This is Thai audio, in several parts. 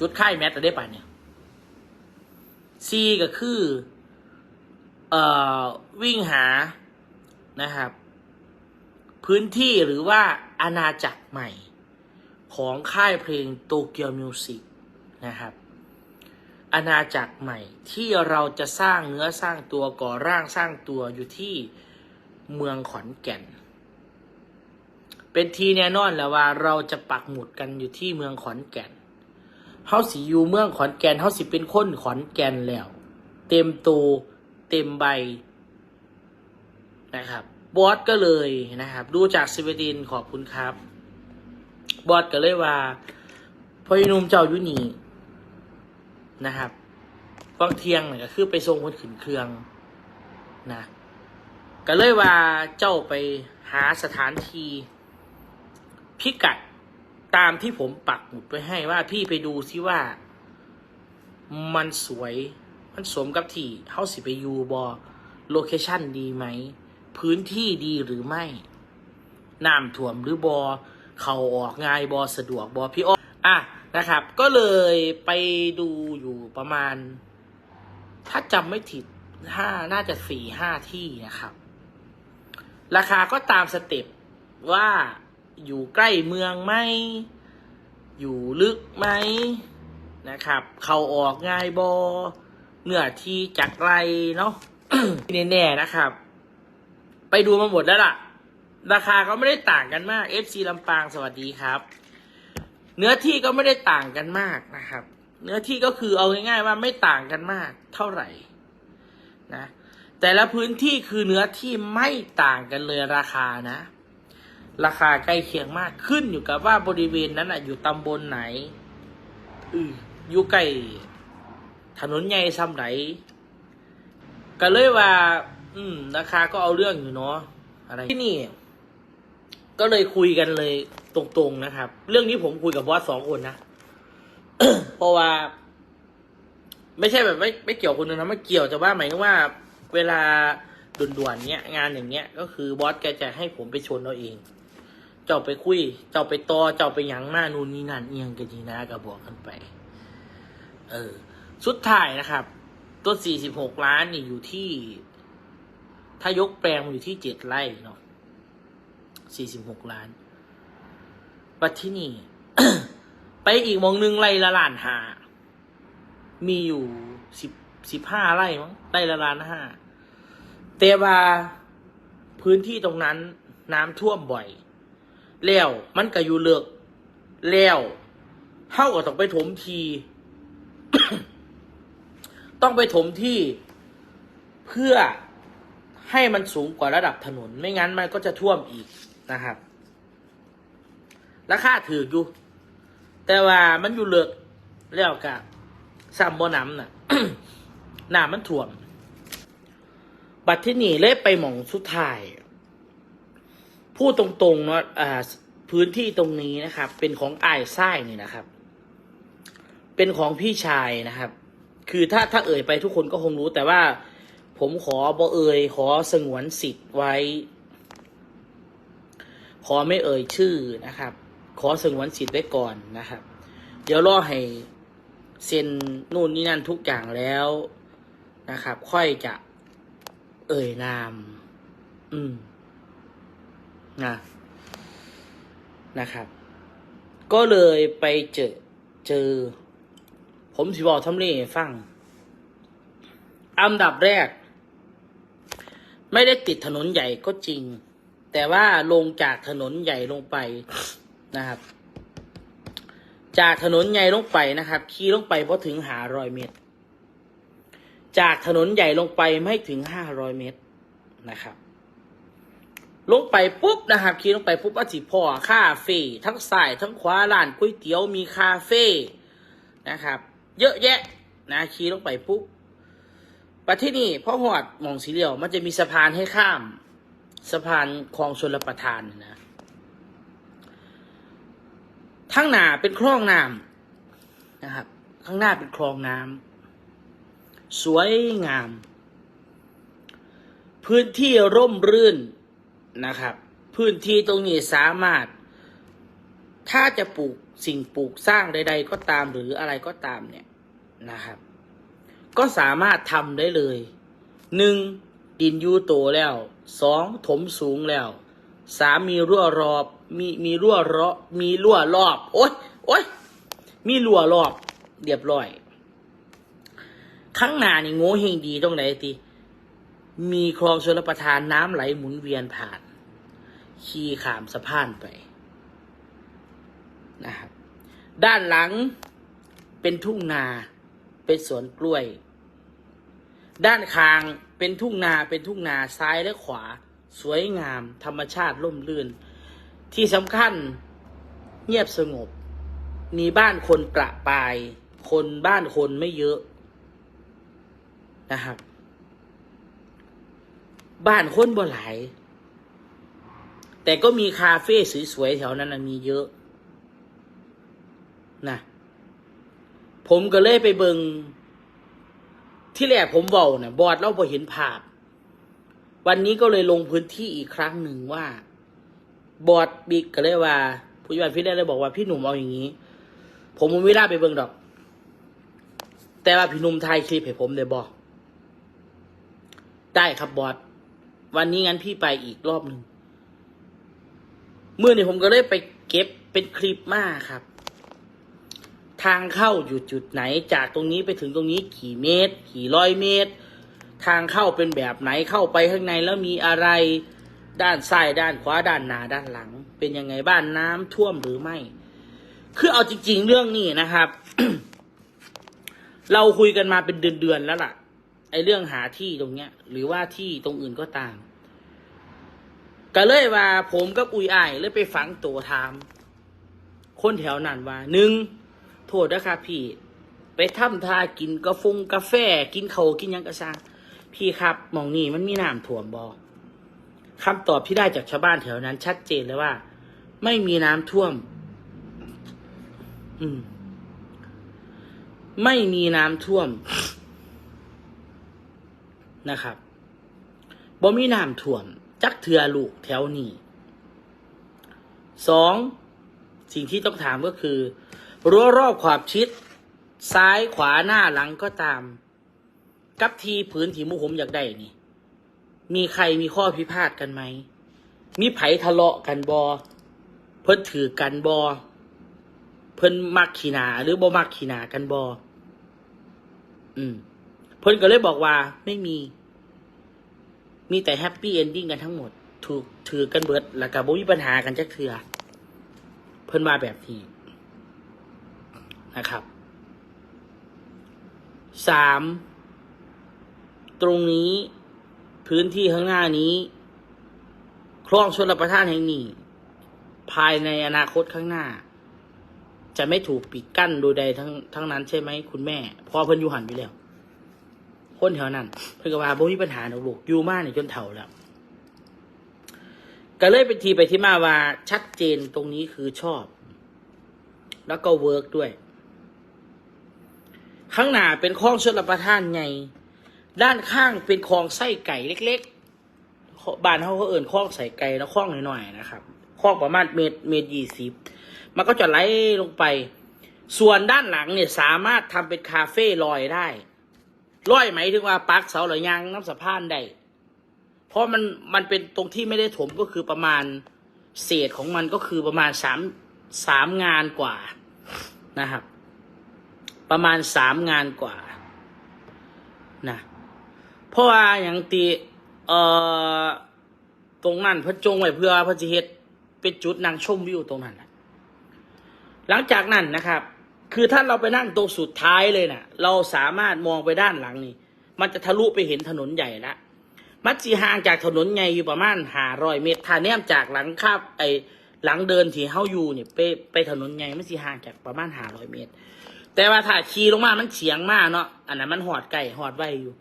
จุดค่ายแมทได้ป่ะเนี่ยซีก็คือ เอ่อ วิ่งหานะครับ พื้นที่หรือว่าอาณาจักรใหม่ ของค่ายเพลงโตเกียวมิวสิกนะครับอาณาจักรใหม่ที่เราจะสร้างเนื้อสร้างตัวก่อร่างสร้างตัวอยู่ที่เมืองขอนแก่น เป็นทีแน่นอนแล้วว่าเราจะปักหมุดกันอยู่ที่เมืองขอนแก่น เฮาสิอยู่เมืองขอนแก่นเฮาสิเป็นคนขอนแก่นแล้ว เต็มตัวเต็มใบนะครับ บอสก็เลยนะครับ ดูจากซิเวดินขอบคุณครับ บอสก็เลยว่าพอนุ่มเจ้าอยุนีนะครับบางเทียงเนี่ยก็คือไปทรงคนขึ้นเครื่องนะก็เลยว่าเจ้าไปหาสถานที่พิกัด ตามที่ผมปักหมุดไว้ให้ว่าพี่ไปดูซิว่า มันสวยมันสมกับที่เฮาสิไปอยูบอโลเคชั่นดีไหม พื้นที่ดีหรือไม่น้ำท่วมหรือบอเขาออกง่ายบอสะดวกบอพี่อ้ออะนะครับ ก็เลยไปดูอยู่ประมาณ ถ้าจำไม่ผิดห้าน่าจะสี่ห้าที่นะครับ ราคาก็ตามสเต็ปว่า อยู่ใกล้เมืองไหม อยู่ลึกไหมนะครับ เขาออกง่ายบอเนื้อที่จากไรเนาะแน่ๆนะครับ ไปดูมาหมดแล้วล่ะ ราคาก็ไม่ได้ต่างกันมาก FC ลำปางสวัสดีครับ เนื้อที่ก็ไม่ได้ต่างกันมากนะครับ เนื้อที่ก็คือเอาง่ายๆว่าไม่ต่างกันมาก เท่าไหร่นะแต่ละพื้นที่คือเนื้อที่ไม่ต่างกันเลยราคานะ ราคาใกล้เคียงมากขึ้นอยู่กับว่าบริเวณนั้นอะ อยู่ตำบลไหนอือยู่ใกล้ถนนใหญ่ซ้ำไหนก็เลยว่า อืม ราคาก็เอาเรื่องอยู่เนาะอะไรที่นี่ ก็เลยคุยกันเลยตรงๆนะครับ เรื่องนี้ผมคุยกับบอสสองคนนะเพราะว่า ไม่ใช่แบบไม่ไม่เกี่ยวคนนึงนะไม่เกี่ยวแต่ว่าหมายถึงว่า เวลาด่วนๆเนี้ยงานอย่างเงี้ย ก็คือบอสแกจะให้ผมไปชนเอาเอง จ้าไปคุย เจ้าไปตอเจ้าไปหยังมานู่นนี่นั่นเอียงกันทีนะก็บอกกันไป เออ สุดท้ายนะครับต้นสี่สิบหกล้านนี่อยู่ที่ ถ้ายกแปลงมันอยู่ที่เจ็ดไร่เนาะสี่สิบหกล้านปัจที่นี่ ไปอีกมองหนึงไร่ละล้านหา มีอยู่สิบสิบห้าไร่มั้งไร่ละล้านห้าแต่ว่าพื้นที่ตรงนั้นน้ำท่วมบ่อย แล้วมันก็อยู่เลือกแล้วเท่ากับต้องไปถมที ต้องไปถมที่เพื่อให้มันสูงกว่าระดับถนน ไม่งั้นมันก็จะท่วมอีกนะครับ ราคาถืออยู่ แต่ว่ามันอยู่เลือกแล้วกับซ้ำบ่น้ำน่ะน้ำมันท่วม บัดที่นี่เลยไปหมองสุดท้าย พูดตรงๆเนาะอ่าพื้นที่ตรงนี้นะครับ เป็นของอ้ายไส้นี่นะครับ เป็นของพี่ชายนะครับ คือถ้าถ้าเอ่ยไปทุกคนก็คงรู้แต่ว่าผมขอบอเอ่ยขอสงวนสิทธิ์ไว้ ขอไม่เอ่ยชื่อนะครับ ขอสงวนสิทธิ์ไว้ก่อนนะครับ เดี๋ยวรอให้เซ็นนู่นนี่นั่นทุกอย่างแล้วนะครับ ค่อยจะเอ่ยนาม อืม นะนะครับ ก็เลยไปเจอเจอ ผมสิบอกทำเลให้ฟัง อันดับแรก ไม่ได้ติดถนนใหญ่ก็จริง แต่ว่าลงจากถนนใหญ่ลงไปนะครับ จากถนนใหญ่ลงไปนะครับขี่ลงไปพอถึงหาร้อยเมตร จากถนนใหญ่ลงไปไม่ถึงห้าร้อยเมตรนะครับ ลงไปปุ๊บนะครับขี่ลงไปปุ๊บอาจิพ่อคาเฟ่ทั้งสายทั้งขวาร้านก๋วยเตี๋ยวมีคาเฟ่นะครับ เยอะแยะนะขี่ลงไปปุ๊บประเทศนี้พ่อหอดมองสีเหลียว มันจะมีสะพานให้ข้ามสะพานคลองชลประทานนะทั้งหน้าเป็นคลองน้ำนะครับ ข้างหน้าเป็นคลองน้ำสวยงาม พื้นที่ร่มรื่น นะครับ พื้นที่ตรงนี้สามารถ ถ้าจะปลูกสิ่งปลูกสร้างใด ๆ ก็ตามหรืออะไรก็ตามเนี่ยนะครับ ก็สามารถทำได้เลยหนึ่งดินยูโตแล้วสองถมสูงแล้วสามมีรั่วรอบ มีมีรั่วรอมีรั่วรอบ โอ๊ยโอ๊ยมีรั่วรอบ เรียบร้อย ข้างหน้านี่โง่เฮงดีตรงไหนติมีคลองชลประทานน้ำไหลหมุนเวียนผ่าน ขี่ขามสะพานไปนะครับ ด้านหลังเป็นทุ่งนาเป็นสวนกล้วย ด้านข้างเป็นทุ่งนาเป็นทุ่งนาซ้ายและขวา สวยงาม ธรรมชาติร่มรื่น ที่สำคัญเงียบสงบ มีบ้านคนประปาย คนบ้านคนไม่เยอะนะครับ บ้านคนบ่หลาย แต่ก็มีคาเฟ่สวยๆแถวนั้นนะมีเยอะนะผมก็เลยไปเบิงที่แรกผมเบาเนี่ยบอดเราพอเห็นภาพ วันนี้ก็เลยลงพื้นที่อีกครั้งหนึ่งว่า บอดบิ๊กก็เลยว่า ผู้ใหญ่พี่ได้เลยบอกว่าพี่หนุ่มเอาอย่างนี้ ผมไม่ได้ไปเบิงดอก แต่ว่าพี่หนุ่มไทยคลิปให้ผมได้บอกได้ครับบอสวันนี้งั้นพี่ไปอีกรอบหนึ่ง เมื่อนี้ผมก็เลยไปเก็บเป็นคลิปมาครับ ทางเข้าอยู่จุดไหนจากตรงนี้ไปถึงตรงนี้กี่เมตร กี่ร้อยเมตร ทางเข้าเป็นแบบไหนเข้าไปข้างในแล้วมีอะไรด้านซ้ายด้านขวาด้านหน้าด้านหลัง เป็นยังไงบ้านน้ำท่วมหรือไม่ คือเอาจริง ๆ เรื่องนี้นะครับ เราคุยกันมาเป็นเดือนๆแล้วล่ะไอ้เรื่องหาที่ตรงเนี้ย หรือว่าที่ตรงอื่นก็ตาม ก็เลยว่า ผมกับอุยอ้ายเลยไปฝังตัวถาม คนแถวนั้นว่าหนึ่งโทษนะครับพี่ ไปทำทากินกาฟงกาแฟ กินเขากินยังกระซังพี่ครับมองนี่มันมีน้ำท่วมบอคำตอบที่ได้จากชาวบ้านแถวนั้น ชัดเจนเลยว่า ไม่มีน้ำท่วม อืม ไม่มีน้ำท่วมนะครับบ่มีน้ำท่วม จักเทือลูกแถวนี้สองสิ่งที่ต้องถามก็คือ รั้วรอบขอบชิด ซ้ายขวาหน้าหลังก็ตาม กับทีผืนที่มุผมอยากได้นี่ มีใครมีข้อพิพาทกันไหม มีไผทะเลาะกันบอ เพิ่นถือกันบอ เพิ่นมักขีนาหรือบ่มักขีนากันบออืม เพิ่นก็เลยบอกว่าไม่มี มีแต่แฮปปี้เอนดิ้งกันทั้งหมด ถูกถือกันเบิด แล้วก็บ่มีปัญหากันจักเทือเพิ่นมาแบบนี้นะครับสามตรงนี้พื้นที่ข้างหน้านี้คลองชลประทานแห่งนี้ ภายในอนาคตข้างหน้า จะไม่ถูกปิดกั้นโดยใดทั้งทั้งนั้นใช่ไหมคุณแม่พอเพิ่นอยู่หันอยู่แล้ว คนแถวนั้น เพิ่นก็ว่าบ่มีปัญหาดอกลูกอยู่มาเนี่ยจนเฒ่าแล้วก็เลยเป็นทีไปที่มาว่าชัดเจนตรงนี้คือชอบ แล้วก็เวิร์กด้วย ข้างหน้าเป็นคลองชลประทานไงด้านข้างเป็นคลองไส้ไก่เล็กๆบ้านเขาก็เอิ่นคลองใส่ไก่แล้วคลองหน่อยๆนะครับคลองประมาณเมตรเมตรยี่สิบมันก็จะไหลลงไป ส่วนด้านหลังเนี่ยสามารถทำเป็นคาเฟ่ลอยได้ ลอยไหมถึงว่าปักเสาหรือยางน้ำสะพานได้เพราะมันมันเป็นตรงที่ไม่ได้ถมก็คือประมาณเศษของมันก็คือประมาณสามสามงานกว่านะครับ ประมาณสามงานกว่านะเพราะว่าอย่างตีเอ่อตรงนั้นพระจงไว้เพื่อพระจะเฮ็ดเป็นจุดนั่งชมวิวตรงนั้นหลังจากนั้นนะครับ คือถ้าเราไปนั่งตรงสุดท้ายเลยน่ะ เราสามารถมองไปด้านหลังนี่ มันจะทะลุไปเห็นถนนใหญ่ละมัดจีห่างจากถนนใหญ่อยู่ประมาณห้าร้อยเมตรถ้าแนมจากหลังคาบไอหลังเดินที่เฮาอยู่เนี่ยไปไปถนนใหญ่มันจีห่างจากประมาณห้าร้อยเมตร แต่ว่าถ้าขี่ลงมามันเฉียงมากเนาะอันนั้นมันหอดไก่หอดไวอยู่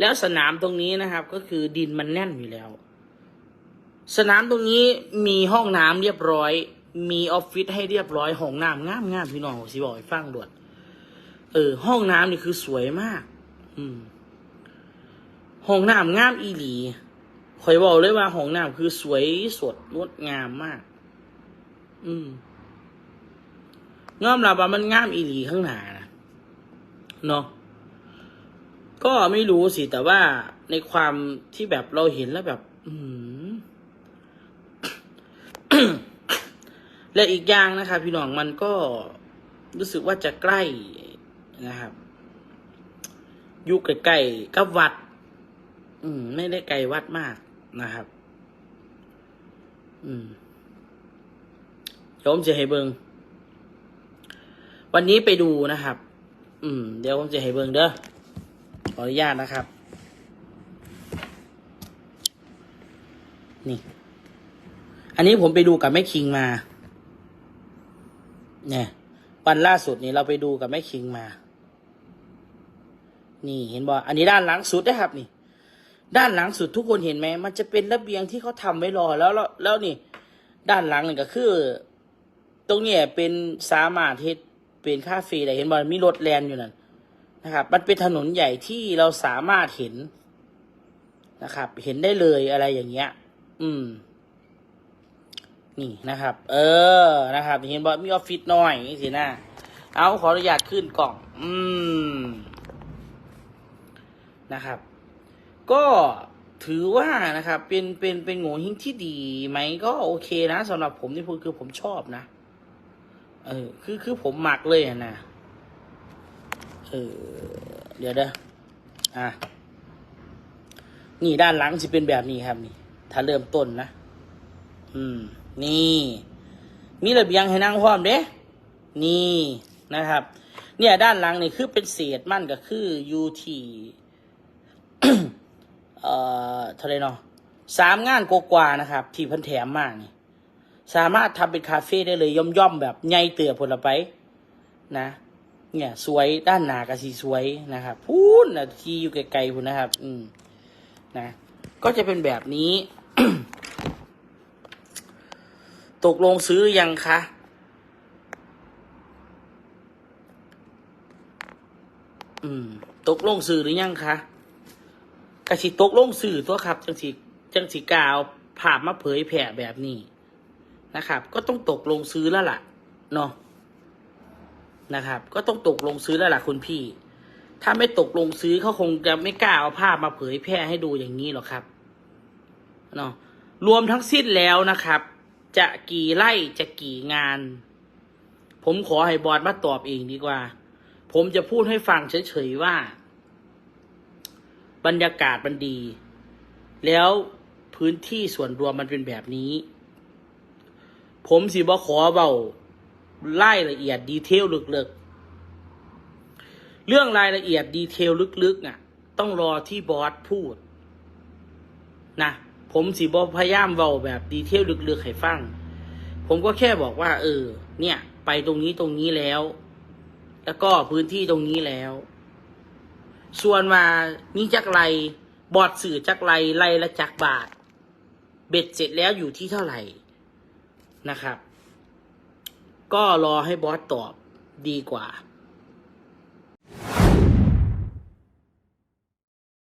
แล้วสนามตรงนี้นะครับ ก็คือดินมันแน่นอยู่แล้ว สนามตรงนี้มีห้องน้ำเรียบร้อย มีออฟฟิศให้เรียบร้อยห้องน้ำงามงามพี่น้องสิบอกให้ฟังด่วนเออ ห้องน้ำนี่คือสวยมาก อืมห้องน้ำงามอีหลีคอยบอกเลยว่าห้องน้ำคือสวยสดงดงามมาก อืมยอมรับว่ามันงามอีหลีข้างหน้านะเนาะก็ไม่รู้สิแต่ว่าในความที่แบบเราเห็นแล้วแบบ อืม และอีกอย่างนะครับ พี่น้องมันก็รู้สึกว่าจะใกล้นะครับอยู่ใกล้ๆกับวัด อืม ไม่ได้ไกลวัดมากนะครับ อืมเดี๋ยวผมจะให้เบิงวันนี้ไปดูนะครับ อืม เดี๋ยวผมจะให้เบิงเด้อขออนุญาตนะครับ นี่ อันนี้ผมไปดูกับแม่คิงมา เนี่ยวันล่าสุดนี่เราไปดูกับแม่คิงมา นี่เห็นบ่อันนี้ด้านหลังสุดนะครับ นี่ ด้านหลังสุดทุกคนเห็นไหมมันจะเป็นระเบียงที่เขาทำไว้รอแล้วแล้วแล้วนี่ ด้านหลังนี่ก็คือ ตรงเนี้ยเป็นสามารถเฮ็ดเป็นคาเฟ่ได้เห็นบ่มีรถแลนอยู่นั่นนะครับ มันเป็นถนนใหญ่ที่เราสามารถเห็นนะครับ เห็นได้เลยอะไรอย่างเงี้ย อืม นี่นะครับ เออนะครับเห็นบ่มีออฟฟิศน้อยนี่สินะเอาขออนุญาตขึ้นกล่อง อืมนะครับ ก็ถือว่านะครับ เป็นเป็นเป็นโง่หิ้งที่ดีไหมก็โอเคนะสำหรับผมนี่พูดคือผมชอบนะ เออ คือคือผมหมักเลยอะนะเออเดี๋ยวเด้ออะนี่ด้านหลังจะเป็นแบบนี้ครับนี่ ถ้าเริ่มต้นนะ อืม นี่ มีระเบียงให้นั่งพร้อมเด้นี่นะครับ เนี่ยด้านหลังนี่คือเป็นเศษมันก็คืออยู่ที่เอ่อเท่าไรเนาะสามงานกว่านะครับ ที่พันแถมมากนี่ สามารถทำเป็นคาเฟ่ได้เลยย่อมๆแบบใหญ่เตือผลไป นะ เนี่ย สวยด้านหนากะสีสวยนะครับพูนนะที่อยู่ไกลๆพูนนะครับ อืมนะก็จะเป็นแบบนี้ ตกลงซื้อยังคะ อืม ตกลงซื้อหรือยังคะกะสิตกลงซื้อตัวครับ จังสิจังสิกาวภาพมาเผยแผ่แบบนี้นะครับ ก็ต้องตกลงซื้อแล้วล่ะเนาะนะครับ ก็ต้องตกลงซื้อแล้วล่ะคุณพี่ ถ้าไม่ตกลงซื้อเขาคงจะไม่กล้าเอาภาพมาเผยแพร่ให้ดูอย่างนี้หรอกครับเนาะรวมทั้งสิ้นแล้วนะครับ จะกี่ไร่จะกี่งาน ผมขอให้บอสมาตอบเองดีกว่า ผมจะพูดให้ฟังเฉยๆว่า บรรยากาศมันดี แล้วพื้นที่ส่วนรวมมันเป็นแบบนี้ ผมสิบ่ขอเบาไล่ละเอียดดีเทลลึกๆ เรื่องรายละเอียดดีเทลลึกๆอะ ต้องรอที่บอสพูด นะ ผมสิบอพยายามเบาแบบดีเทลลึกๆให้ฟัง ผมก็แค่บอกว่า เออ เนี่ย ไปตรงนี้ตรงนี้แล้ว แล้วก็พื้นที่ตรงนี้แล้ว ส่วนมานี่จักไรบอดสื่อจักไรไรละจักบาท เบ็ดเสร็จแล้วอยู่ที่เท่าไหร่นะครับ ก็รอให้บอสตอบดีกว่า